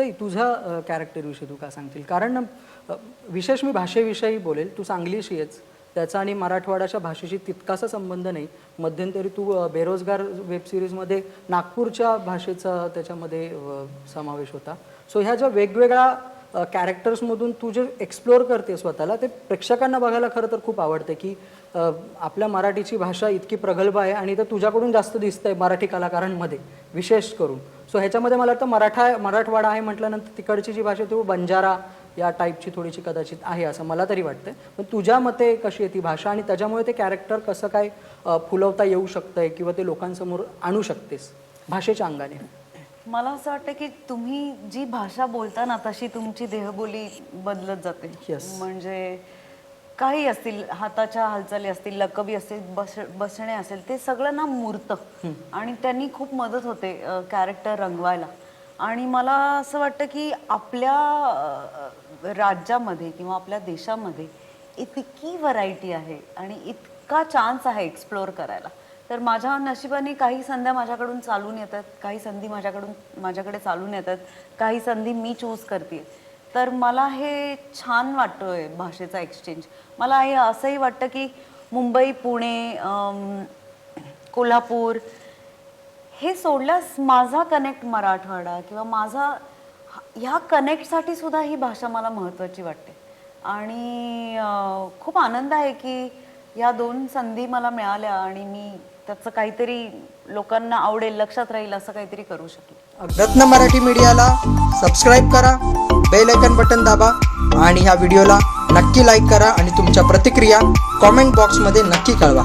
सई तुझ्या कॅरेक्टरविषयी तू काय सांगतील कारण विशेष मी भाषेविषयी बोलेल तू सांगलीशी आहेस. त्याचा आणि मराठवाड्याच्या भाषेशी तितकासा संबंध नाही. मध्यंतरी तू बेरोजगार वेब सिरीजमध्ये नागपूरच्या भाषेचा त्याच्यामध्ये समावेश होता. सो ह्या ज्या वेगवेगळ्या कॅरेक्टर्समधून तू जे एक्सप्लोअर करते स्वतःला ते प्रेक्षकांना बघायला खरं तर खूप आवडते की आपल्या मराठीची भाषा इतकी प्रगल्भ आहे आणि ते तुझ्याकडून जास्त दिसतंय मराठी कलाकारांमध्ये विशेष करून. सो ह्याच्यामध्ये मला वाटतं मराठा मराठवाडा आहे म्हटल्यानंतर तिकडची जी भाषा आहे ती बंजारा या टाईपची थोडीशी कदाचित आहे असं मला तरी वाटतंय. पण तुझ्या मते कशी आहे ती भाषा आणि त्याच्यामुळे ते कॅरेक्टर कसं काय फुलवता येऊ शकतंय किंवा ते लोकांसमोर आणू शकतेस भाषेच्या अंगाने? मला असं वाटतं की तुम्ही जी भाषा बोलता ना तशी तुमची देहबोली बदलत जाते. Yes. म्हणजे काही असतील हाताच्या हालचाली असतील लकबी असतील बस बसणे असेल ते सगळं ना मूर्त. आणि त्यांनी खूप मदत होते कॅरेक्टर रंगवायला. आणि मला असं वाटतं की आपल्या राज्यामध्ये किंवा आपल्या देशामध्ये इतकी व्हरायटी आहे आणि इतका चान्स आहे एक्सप्लोअर करायला. तर माझ्या नशिबाने काही संध्या माझ्याकडून चालून येतात काही संधी माझ्याकडून माझ्याकडे चालून येतात काही संधी मी चूज करते तर मला हे छान वाटतोय भाषेचा एक्सचेंज मला हे असंही वाटतं की मुंबई पुणे कोल्हापूर हे सोडल्यास माझा कनेक्ट मराठवाडा किंवा माझा ह्या कनेक्टसाठी सुद्धा ही भाषा मला महत्त्वाची वाटते. आणि खूप आनंद आहे की या दोन संधी मला मिळाल्या आणि मी त्याचं काहीतरी लोकांना आवडेल लक्षात राहील असं काहीतरी करू शकेल. रत्न मराठी मीडियाला सबस्क्राईब करा बेल आयकन बटन दाबा आणि ह्या व्हिडिओला नक्की लाईक करा आणि तुमच्या प्रतिक्रिया कॉमेंट बॉक्समध्ये नक्की कळवा.